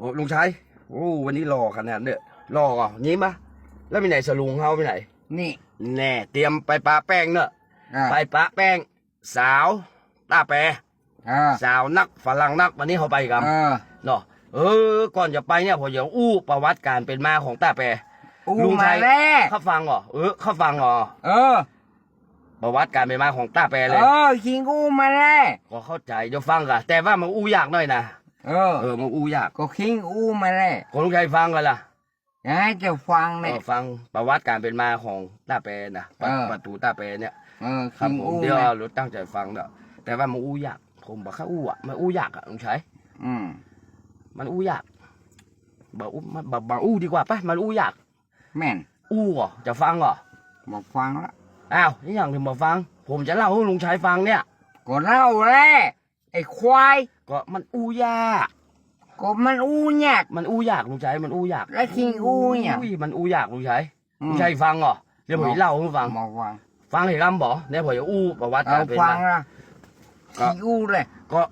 โอ้ลุงชัยโอ้วันนี้หล่อขนาดเนี่ยหล่ออะยิ้มปะแล้วไปไหนสลุงเฮาไปไหน นี่แน่เตรียมไปปะแป้งเนอะอ่าไปปะแป้ง สาวตาแปรอ่าสาวนักฝรั่งนักวันนี้เขาไปกันเออเนาะเออ ก่อนจะไปเนี่ยผมอยากอู้ประวัติการเป็นมาของตาแปร อู้ลุงชัมายแล้วเขาฟังเหรอเออเขาฟังเหรอเออ ประวัติการเป็นมาของตาแปรเอเลยอคิงอู้มาแล้วก็เข้าใจเดี๋ยวฟังกันแต่ว่ามันอู้ยากหน่อยนะ เออ เออมันอู้ยากก็คิงอู้มาแล้วคนลุงชัยฟังกันล่ะอยากให้จะฟังเอเนี่ย อฟังประวัติการเป็นมาของตาแปรนะประเออ ประตูตาแปรเนี่ยเออครัคิบงผมอู้เดี๋ยวมาเราตั้งใจฟังเนาะแต่ว่ามันอู้ยากผมบอกเขาอู้อะมันอู้ยากอะลุงชัยอืมมันอู้ยากบอกอู้มันบอกบอกอู้ดีกว่าปะมันอู้ยากแม่นอู้เหรอจะฟังเหรอบอกฟังละอ้าวนี่อย่างถึงบอกฟัง ผมจะเล่าให้ลุงชัยฟังเนี่ย ก็เล่าแล้ว ไอ้ควาย ก็มันอู้ยากก็มันอู้ยาก มันอู้ยากลุงชัยมันอู้ยากแล้วคิงอู้เนี่ยอุ้ยมันอู้ยากลุงชัยอืลุมงชัยฟังเหรอเดี๋ยวผมจะเล่าให้ฟังบอกฟังฟังให้คำบอกเนี่ยผมจะอู้ประวัติเอาการเป็นฟังมาละก็คิงอู้เลยก็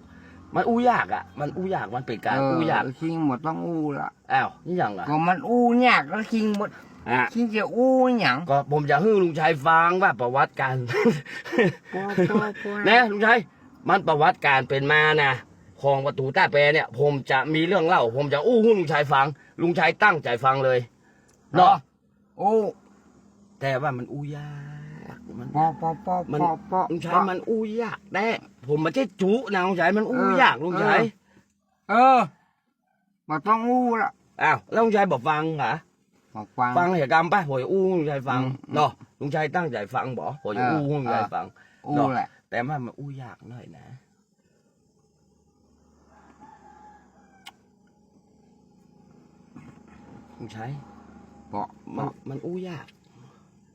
มันอู้ยากอะ มันอู้ยากมันเป็นการเอออู้ยากคิงหมดต้องอู้ละอ้าวนี่อย่างอะก็มันอู้ยากแล้วคิงหมดอะคิงจะอู้หยังก็ผมจะให้ลุงชัยฟังว่าประวัติการนะลุงชัย มันประวัติการเป็นมานะของประตูต้าแปรเนี่ย ผมจะมีเรื่องเล่า ผมจะอู้ให้ลุงชัยฟัง ลุงชัยตั้งใจฟังเลยเนาะเนาะอู้แต่ว่ามันอู้ยากมันปอปอปอมันปอปอลุงชัยมันอู้ยากแน่ผมไม่ใช่จุนะลุงชัยมันอู้ยากลุงชัยเออมาต้องอู้ละอ้าวแล้วลุงชัยบอกฟังเหรอมาฟังฟังเหตุการณ์ป่ะผมจะอู้ให้ลุงชัยฟังอืมเนาะลุงชัยตั้งใจฟังบอกผมจะเอออู้ให้ลุงชัยเออฟังอู้แหละ แต่ว่ามันอู้ยากหน่อยนะลุงชัยปอมันมันอู้ยาก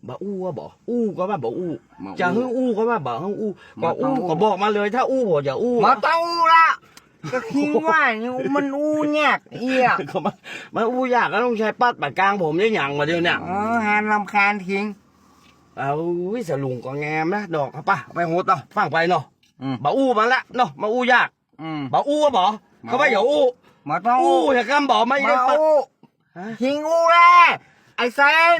บ่อู้ว่าบ่อู้ก็ว่าบ่อู้มาจะให้อู้ก็ว่าบ่ให้อู้มาก็ต้ออู้งอู้ก็บอกมาเลย ถ้าอู้ผมจะอู้มาต้องอู้ละก็คิดว่านี่มันอู้ยากเอียก็มันมันอู้ยากแล้วลุงชัยปัดปากกลางผมยังหยังมาเดียวเนี่ยเออหานลำคาญทิ้ง เอาวิสลุงก็แงมนะดอกครับป่ะไปโหดเนาะฟังไปเนาะอืมบ่อู้มาละเนาะมาอู้ยากอืมบ่อู้ก็บ่เขาว่าอย่าอู้มาต้องอู้อู้อย่ากำบ่ไม่ได้มาปัดอู้ฮะทิ้งอู้แล้วไอ้เซน